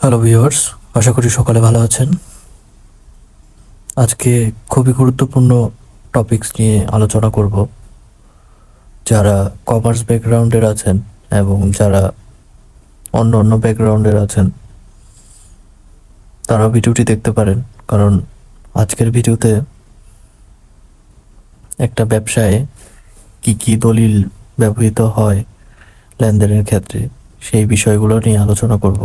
Hello viewers আশা করি সকালে ভালো আছেন। আজকে খুবই গুরুত্বপূর্ণ টপিকস নিয়ে আলোচনা করব। যারা কমার্স ব্যাকগ্রাউন্ডের আছেন এবং যারা অন্য অন্য ব্যাকগ্রাউন্ডের আছেন তারা ভিডিওটি দেখতে পারেন। কারণ আজকের ভিডিওতে একটা ব্যবসায়ে কি কি দলিল ব্যবহৃত হয় লেনদেনের ক্ষেত্রে, সেই বিষয়গুলো নিয়ে আলোচনা করব।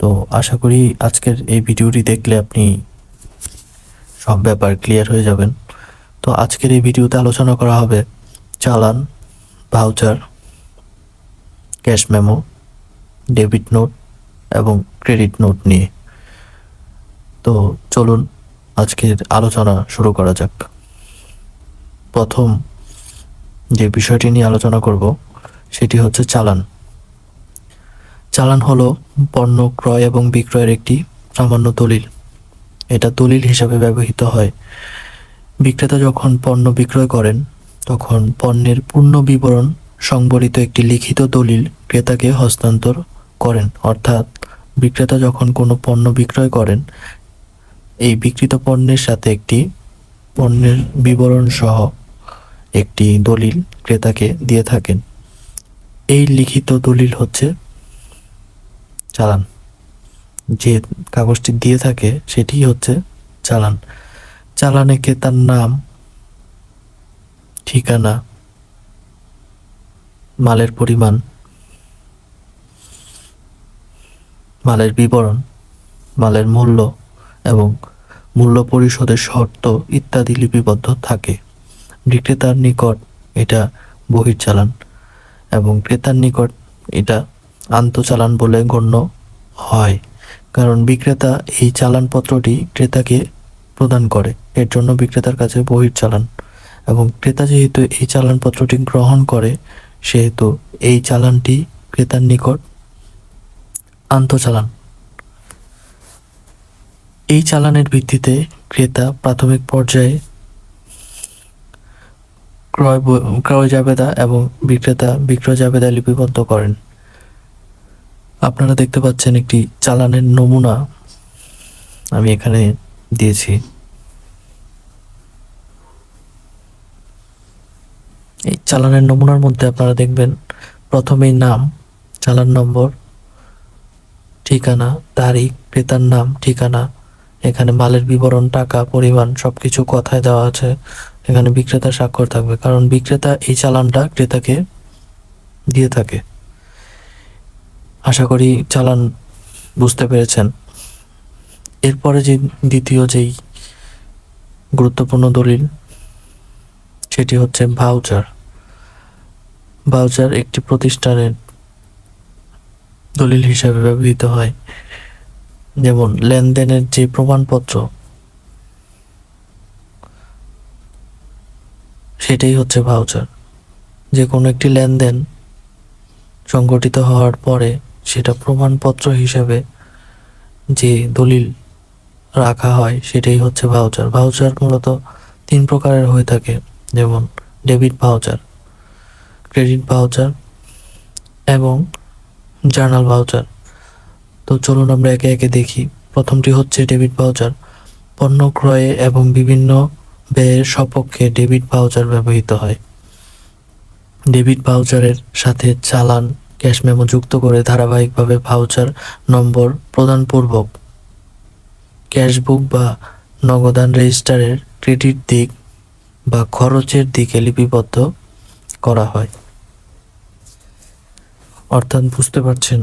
তো আশা করি আজকের এই ভিডিওটি দেখলে আপনি সব ব্যাপার ক্লিয়ার হয়ে যাবেন। তো আজকের এই ভিডিওতে আলোচনা করা হবে চালান, voucher, cash memo, debit note এবং ক্রেডিট নোট নিয়ে। তো চলুন আজকের আলোচনা শুরু করা যাক। প্রথম যে বিষয়টি নিয়ে আলোচনা করব সেটি হচ্ছে চালান। চালান হলো পণ্য ক্রয় এবং বিক্রয়ের একটি সামান্য দলিল। এটা দলিল হিসাবে ব্যবহৃত হয়। বিক্রেতা যখন পণ্য বিক্রয় করেন, তখন পণ্যের পূর্ণ বিবরণ সংবলিত একটি লিখিত দলিল ক্রেতাকে হস্তান্তর করেন। অর্থাৎ বিক্রেতা যখন কোনো পণ্য বিক্রয় করেন, এই বিক্রিত পণ্যের সাথে একটি পণ্যের বিবরণ সহ একটি দলিল ক্রেতাকে দিয়ে থাকেন। এই লিখিত দলিল হচ্ছে চালান। যে কাগজটি দিয়ে থাকে সেটি হচ্ছে চালান। চালানে ক্রেতার নাম, ঠিকানা, মালের পরিমাণ, মালের বিবরণ, মালের মূল্য এবং মূল্য পরিশোধের শর্ত ইত্যাদি লিপিবদ্ধ থাকে। বিক্রেতার নিকট এটা বহির্চালান এবং ক্রেতার নিকট এটা আন্তঃচালান বলে গণ্য হয়, কারণ বিক্রেতা এই চালানপত্রটি ক্রেতাকে প্রদান করে। এর জন্য বিক্রেতার কাছে বহির্চালান এবং ক্রেতা যেহেতু এই চালানপত্রটি গ্রহণ করে, সেহেতু এই চালানটি ক্রেতার নিকট আন্তঃচালান। এই চালানের ভিত্তিতে ক্রেতা প্রাথমিক পর্যায়ে ক্রয় ক্রয় জাবেদা এবং বিক্রেতা বিক্রয় জাবেদা লিপিবদ্ধ করেন। আপনারা দেখতে পাচ্ছেন একটি চালানের নমুনা আমি এখানে দিয়েছি। এই চালানের নমুনার মধ্যে আপনারা দেখবেন প্রথমেই নাম, চালান নম্বর, ঠিকানা, তারিখ, ক্রেতার নাম, ঠিকানা, এখানে মালের বিবরণ, টাকা, পরিমাণ, সবকিছু কথায় দেওয়া আছে। এখানে বিক্রেতার স্বাক্ষর থাকবে, কারণ বিক্রেতা এই চালানটা ক্রেতাকে দিয়ে থাকে। আশা করি চালান বুঝতে পেরেছেন। এরপরে যে দ্বিতীয় যেই গুরুত্বপূর্ণ দলিল, সেটি হচ্ছে ভাউচার ভাউচার একটি প্রতিষ্ঠানের দলিল হিসাবে ব্যবহৃত হয়। যেমন লেনদেনের যে প্রমাণপত্র, সেটাই হচ্ছে ভাউচার যে কোনো একটি লেনদেন সংগঠিত হওয়ার পরে সেটা প্রমাণপত্র হিসেবে যে দলিল রাখা হয় সেটাই হচ্ছে ভাউচার ভাউচার মূলত তিন প্রকারের হয়ে থাকে, যেমন ডেবিট ভাউচার ক্রেডিট ভাউচার এবং জার্নাল ভাউচার তো চলুন আমরা একে একে দেখি। প্রথমটি হচ্ছে ডেবিট ভাউচার পণ্য ক্রয়ে এবং বিভিন্ন ব্যয়ের সপক্ষে ডেবিট ভাউচার ব্যবহৃত হয়। ডেবিট ভাউচারের সাথে চালান ক্যাশ মেমো যুক্ত করে ধারাবাহিকভাবে ভাউচার নম্বর প্রদানপূর্বক ক্যাশবুক বা নগদান রেজিস্টারের ক্রেডিট দিক বা খরচের দিকে লিপিবদ্ধ করা হয়। অর্থাৎ বুঝতে পারছেন?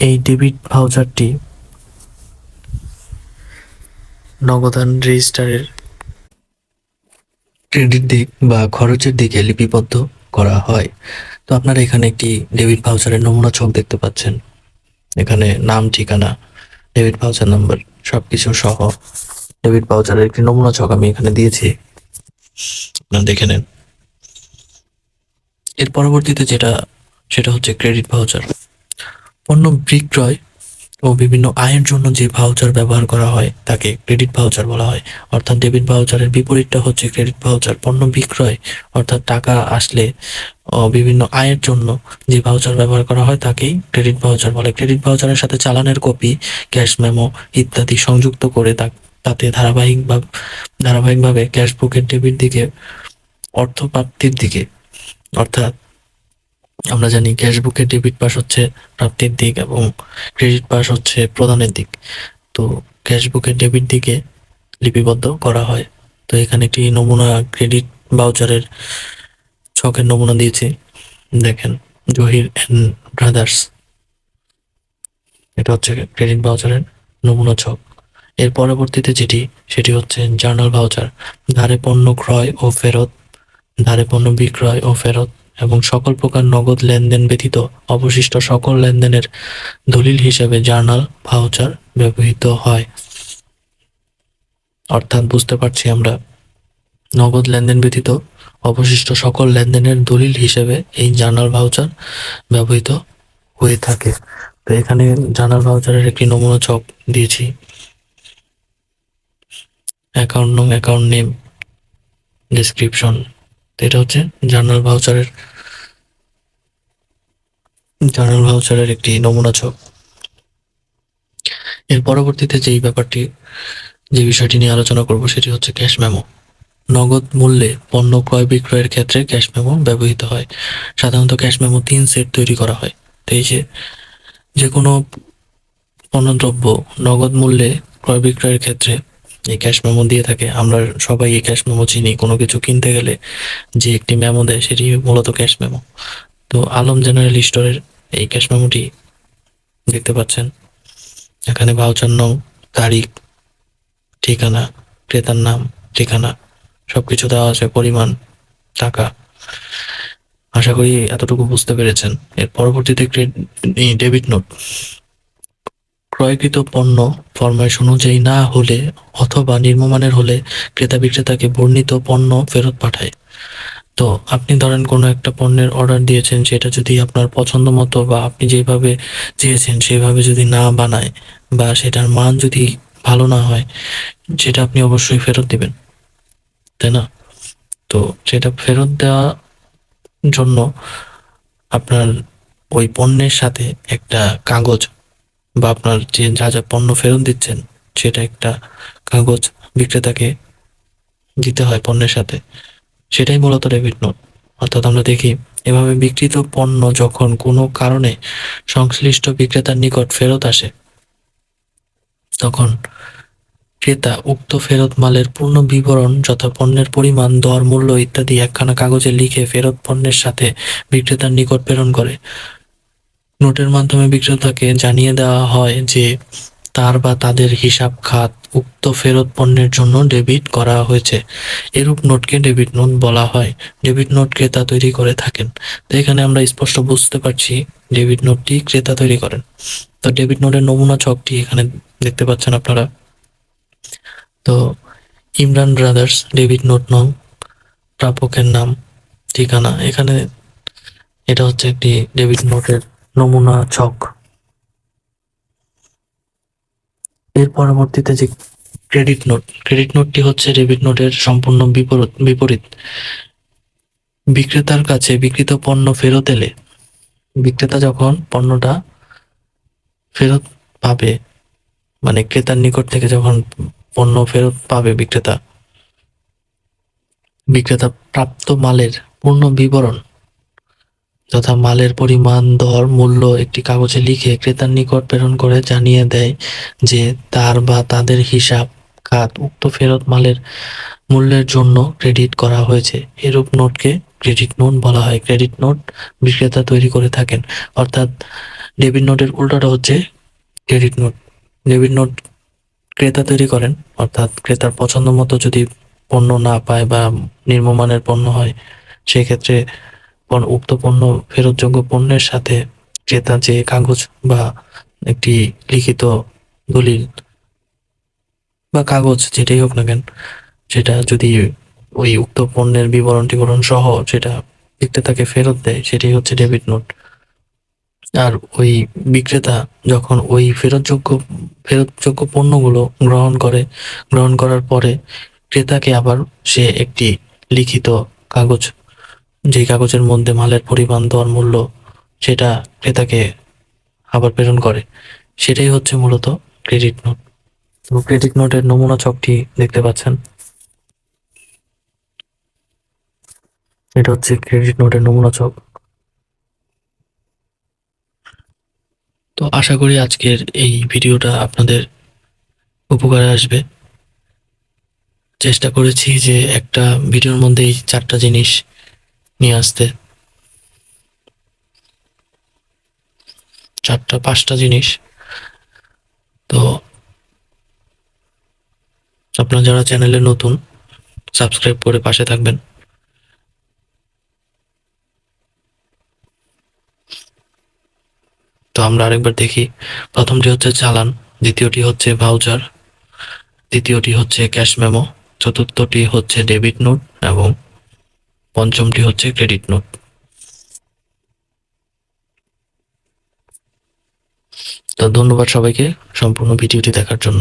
এই ডেবিট ভাউচারটি নগদান রেজিস্টারের ক্রেডিট দিক বা খরচের দিকে লিপিবদ্ধ করা হয়। তো আপনারা এখানে একটি ডেবিট ভাউচারের নমুনা ছক দেখতে পাচ্ছেন। এখানে নাম, ঠিকানা ডেবিট ভাউচার নাম্বার সবকিছু সহ ডেবিট ভাউচারের একটি নমুনা ছক আমি এখানে দিয়েছি। আপনারা দেখে নেন। এর পরবর্তীতে যেটা, সেটা হচ্ছে ক্রেডিট ভাউচার। পণ্য বিক্রয় ও বিভিন্ন আয়ের জন্য যে ভাউচার ব্যবহার করা হয়, তাকে ক্রেডিট ভাউচার বলা হয়। অর্থাৎ ডেবিট ভাউচারের বিপরীতটা হচ্ছে ক্রেডিট ভাউচার পণ্য বিক্রয়, অর্থাৎ টাকা আসলে বিভিন্ন আয়ের জন্য যে ভাউচার ব্যবহার করা হয়, তাকেই ক্রেডিট ভাউচার বলে। ক্রেডিট ভাউচারের সাথে চালানের কপি ক্যাশ মেমো ইত্যাদি সংযুক্ত করে তাতে ধারাবাহিক বা ধারাবাহিকভাবে ক্যাশ বুকের ডেবিট দিকে অর্থ প্রাপ্তির দিকে, অর্থাৎ আমরা জানি ক্যাশ বুকের ডেবিট পাস হচ্ছে প্রাপ্তির দিক এবং ক্রেডিট পাস হচ্ছে প্রদানের দিক। তো ক্যাশ বুকের ডেবিট দিকে লিপিবদ্ধ করা হয়। তো এখানে একটি নমুনা ক্রেডিট ভাউচারের ছকের নমুনা দিয়েছি। দেখেন জহির অ্যান্ড ব্রাদার্স এটা হচ্ছে ক্রেডিট ভাউচারের নমুনা ছক। এর পরবর্তীতে যেটি, সেটি হচ্ছে জার্নাল ভাউচার ধারে পণ্য ক্রয় ও ফেরত, ধারে পণ্য বিক্রয় ও ফেরত এবং সকল প্রকার নগদ লেনদেন ব্যতীত অবশিষ্ট সকল লেনদেনের দলিল হিসেবে জার্নাল, ভাউচার ব্যবহৃত হয়। অর্থাৎ বুঝতে পারছি আমরা, নগদ লেনদেন ব্যতীত অবশিষ্ট সকল লেনদেনের দলিল হিসেবে এই জার্নাল, ভাউচার ব্যবহৃত হয়ে থাকে। তো এখানে জার্নাল, ভাউচারের একটি নমুনা ছক দিয়েছি। অ্যাকাউন্ট নং অ্যাকাউন্ট নেম, ডেসক্রিপশন। এটা হচ্ছে জার্নাল, ভাউচারের জার্নাল ভাউচারের একটি নমুনা ছক। এর পরবর্তীতে যেই ব্যাপারটি, যে বিষয়টি নিয়ে আলোচনা করব সেটি হচ্ছে ক্যাশ মেমো। নগদ মূল্যে পণ্য ক্রয় বিক্রয়ের ক্ষেত্রে ক্যাশ মেমো ব্যবহৃত হয়। সাধারণত ক্যাশ মেমো তিন সেট তৈরি করা হয়। তো এই যে যে কোনো পণ্যদ্রব্য নগদ মূল্যে ক্রয় বিক্রয়ের ক্ষেত্রে এই ক্যাশ মেমো দিয়ে থাকে। আমরা সবাই এই ক্যাশ মেমো চিনি। কোনো কিছু কিনতে গেলে যে একটি মেমো দেয় সেটি মূলত ক্যাশ মেমো। তো আলম জেনারেল স্টোরের এই ক্যাশ মেমোটি দেখতে পাচ্ছেন। এখানে ভাউচার নং তারিখ, ঠিকানা, ক্রেতার নাম, ঠিকানা, সবকিছু দেওয়া আছে, পরিমাণ, টাকা। আশা করি এতটুকু বুঝতে পেরেছেন। এর পরবর্তীতে ডেবিট নোট ক্রয়কৃত পণ্য ফরমাইশ অনুযায়ী না হলে অথবা নির্মমানের হলে ক্রেতা বিক্রেতাকে বর্ণিত পণ্য ফেরত পাঠায়। তো আপনি ধরেন কোনো একটা পণ্যের অর্ডার দিয়েছেন, সেটা যদি আপনার পছন্দ মতো বা আপনি যেভাবে চেয়েছেন সেভাবে যদি না বানায় বা সেটার মান যদি ভালো না হয়, সেটা আপনি অবশ্যই ফেরত দিবেন, তাই না? তো সেটা ফেরত দেওয়া জন্য আপনার ওই পণ্যের সাথে একটা কাগজ বা আপনার যে যা যা পণ্য ফেরত দিচ্ছেন, সেটা একটা কাগজ বিক্রেতাকে দিতে হয় পণ্যের সাথে। সেটাই মূলত ডেবিট নোট অর্থাৎ আমরা দেখি, এভাবে বিক্রিত পণ্য যখন কোনো কারণে সংশ্লিষ্ট বিক্রেতার নিকট ফেরত আসে, তখন ক্রেতা উক্ত ফেরত মালের পূর্ণ বিবরণ যথা পণ্যের পরিমাণ, দর, মূল্য ইত্যাদি একখানা কাগজে লিখে ফেরত পণ্যের সাথে বিক্রেতার নিকট প্রেরণ করে। নোটের মাধ্যমে বিক্রেতাকে জানিয়ে দেওয়া হয় যে তার বা তাদের হিসাব খাত উক্ত ফেরত পণ্যের জন্য ডেবিট করা হয়েছে। এরূপ নোটকে ডেবিট নোট বলা হয়। ডেবিট নোট ক্রেতা তৈরি করে থাকেন। তো এখানে আমরা স্পষ্ট বুঝতে পারছি ডেবিট নোটটি ক্রেতা তৈরি করেন। তো ডেবিট নোটের নমুনা ছকটি এখানে দেখতে পাচ্ছেন আপনারা। তো ইমরান ব্রাদার্স ডেবিট নোট নং, প্রাপকের নাম, ঠিকানা। এখানে এটা হচ্ছে একটি ডেবিট নোটের নমুনা ছক। এর পরবর্তীতে যে ক্রেডিট নোট ক্রেডিট নোটটি হচ্ছে ডেবিট নোটের সম্পূর্ণ বিপরীত বিপরীত। বিক্রেতার কাছে বিক্রিত পণ্য ফেরত এলে বিক্রেতা যখন পণ্যটা ফেরত পাবে মানে ক্রেতার নিকট থেকে যখন পণ্য ফেরত পাবে বিক্রেতা বিক্রেতা প্রাপ্ত মালের পূর্ণ বিবরণ তথা মালের পরিমাণ, দর, মূল্য একটি কাগজে লিখে ক্রেতার নিকট প্রেরণ করে জানিয়ে দেয় যে তার বা তাদের হিসাব খাত উক্ত ফেরত মালের মূল্যের জন্য ক্রেডিট করা হয়েছে। এরূপ নোটকে ক্রেডিট নোট বলা হয়। ক্রেডিট নোট বিক্রেতা তৈরি করে থাকেন। অর্থাৎ ডেবিট নোটের উল্টোটা হচ্ছে ক্রেডিট নোট। ডেবিট নোট ক্রেতা তৈরি করেন। অর্থাৎ ক্রেতার পছন্দ মতো যদি পণ্য না পায় বা নিম্নমানের পণ্য হয়, সেক্ষেত্রে উক্ত পণ্য ফেরতযোগ্য পণ্যের সাথে ক্রেতা যে কাগজ বা একটি লিখিত দলিল বা কাগজ যেটাই হোক না কেন, সেটা যদি ওই উক্ত পণ্যের বিবরণ টিবরণ সহ সেটা বিক্রেতাকে ফেরত দেয়, সেটাই হচ্ছে ডেবিট নোট আর ওই বিক্রেতা যখন ওই ফেরতযোগ্য ফেরতযোগ্য পণ্যগুলো গ্রহণ করে, গ্রহণ করার পরে ক্রেতাকে আবার সে একটি লিখিত কাগজ যেই কাগজের মধ্যে মালের পরিমাণ, দর, মূল্য, সেটা ক্রেতাকে আবার প্রেরণ করে, সেটাই হচ্ছে মূলত ক্রেডিট নোট তো ক্রেডিট নোটের নমুনা ছকটি দেখতে পাচ্ছেন। এটা হচ্ছে ক্রেডিট নোটের নমুনা ছক। তো আশা করি আজকের এই ভিডিওটা আপনাদের উপকারে আসবে। চেষ্টা করেছি যে একটা ভিডিওর মধ্যে এই চারটা জিনিস নিয়ে আসতে। চারটা, পাঁচটা জিনিস। তো আপনারা যারা চ্যানেলে নতুন, সাবস্ক্রাইব করে পাশে থাকবেন। তো আমরা আরেকবার দেখি। প্রথমটি হচ্ছে চালান, দ্বিতীয়টি হচ্ছে ভাউচার তৃতীয়টি হচ্ছে ক্যাশ মেমো চতুর্থটি হচ্ছে ডেবিট নোট এবং পঞ্চমটি হচ্ছে ক্রেডিট নোট তো ধন্যবাদ সবাইকে সম্পূর্ণ ভিডিওটি দেখার জন্য।